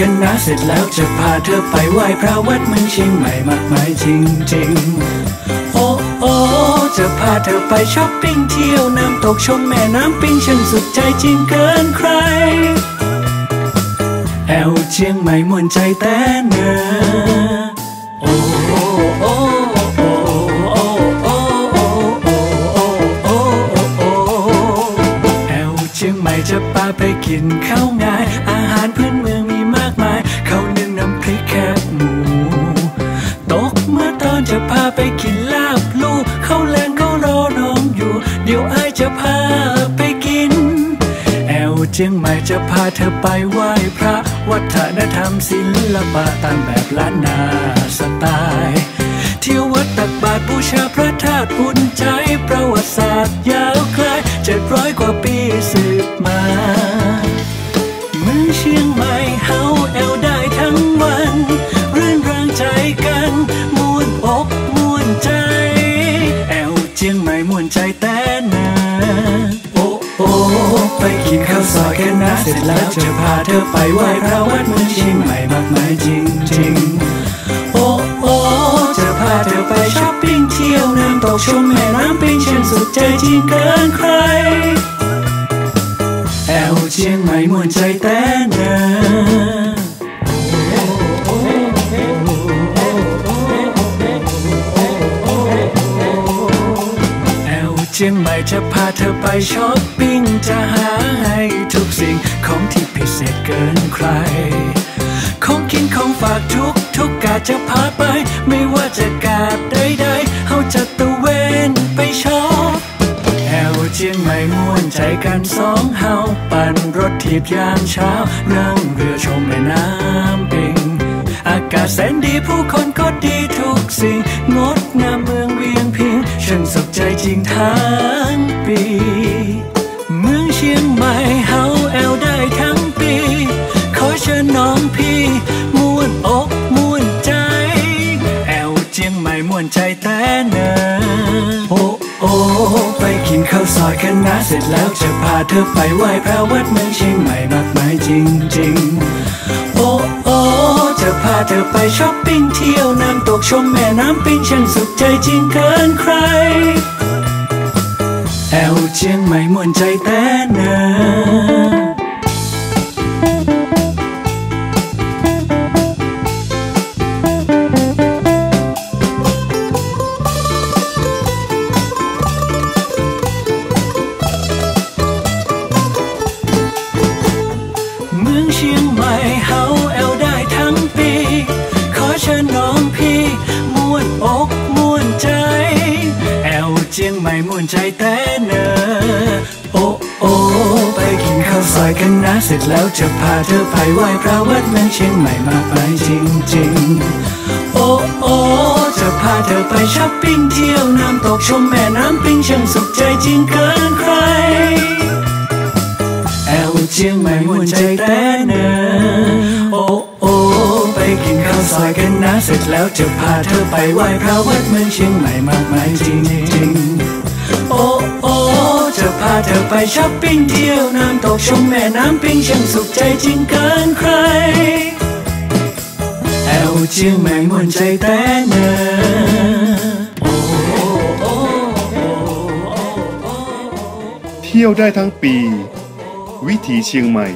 กันนะเสร็จแล้วจะพาเธอไปไหว้พระวัดเมืองเชียงใหม่มากมายจริงๆ โอ้โอ้จะพาเธอไปช้อปปิ้งเที่ยวน้ำตกชมแม่น้ำปิ้งฉันสุดใจจริงเกินใคร แอวเชียงใหม่มวนใจแต่เนื้อโอ้โอ้จะพาไปกินข้าวง่าย อาหารพื้นเมือง ไปกินลาบลูกข้าวแรงเขารอน้องอยู่ เดี๋ยวไอายจะพาไปกิน แอวเจียงใหม่จะพาเธอไปไหว้พระ วัฒนธรรมศิลปะตามแบบล้านนาสไตล์เที่ยววัดตักบาตรบูชาพระธาตุอุ่นใจประวัติศาสตร์ยาวไกลเจ็ดร้อยกว่าปีสื เจียงใหม่ม่วนใจแต่นาโอ้โอ้ไปกินข้าวซอยกันนะเสร็จแล้วจะพาเธอไปไหว้พระวัดเมืองเชียงใหม่มากมายจริงจริงโอ้โอ้จะพาเธอไปช้อปปิ้งเที่ยวน้ำตกชมแม่น้ำปิงฉันสุดใจจริงเกินใครแอวเชียงใหม่ม่วนใจแต่เนอ จะพาเธอไปช้อปปิ้ง จะหาให้ทุกสิ่งของที่พิเศษเกินใคร ของกินของฝากทุกทุกกาจะพาไป ไม่ว่าจะกาดใดๆเฮาจะตะเวนไปช็อปแอวเจียงใหม่ม่วนใจกันสองเฮาปั่นรถทีบยามเช้า นั่งเรือชมแม่น้ำปิง อากาศแสนดีผู้คนก็ดีทุกสิ่ง งดงามเมืองเวียงพิงช่างสุขใจจริงทั้ง ม่ม่วนใจแต่เนอโอ้โอ้ไปกินข้าวซอยกันนะเสร็จแล้วจะพาเธอไปไหว้พระวัดเมืองเชียงใหม่มากมายจริงจริงๆโอ้โอ้จะพาเธอไปช้อปปิ้งเที่ยวน้ำตกชมแม่น้ำปิงฉันสุขใจจริงเกินใครแอวเชียงใหม่ม่วนใจแต่เนอ เนอโอ้โอ้ไปกินข้าวซอยกันนะเสร็จแล้วจะพาเธอไปไหว้พระวัดเมืองเชียงใหม่มากมายจริงจริงๆโอ้โอ้จะพาเธอไปช้อปปิ้งเที่ยวน้ำตกชมแม่น้ำปิงช่างสุขใจจริงเกินใครแอวเชียงใหม่ม่วนใจแต่เนอโอ้โอ้ไปกินข้าวซอยกันนะเสร็จแล้วจะพาเธอไปไหว้พระวัดเมืองเชียงใหม่มากมายจริงจริง โอ้โอจะพาเธอไปช้อปปิ้งเที่ยวน้ำตกชมแม่น้ำปิงช่างสุขใจจริงเกินใคร แอวเชียงใหม่มวนใจแต่เนอโอ้โอ้เที่ยวได้ทั้งปี วิถีเชียงใหม่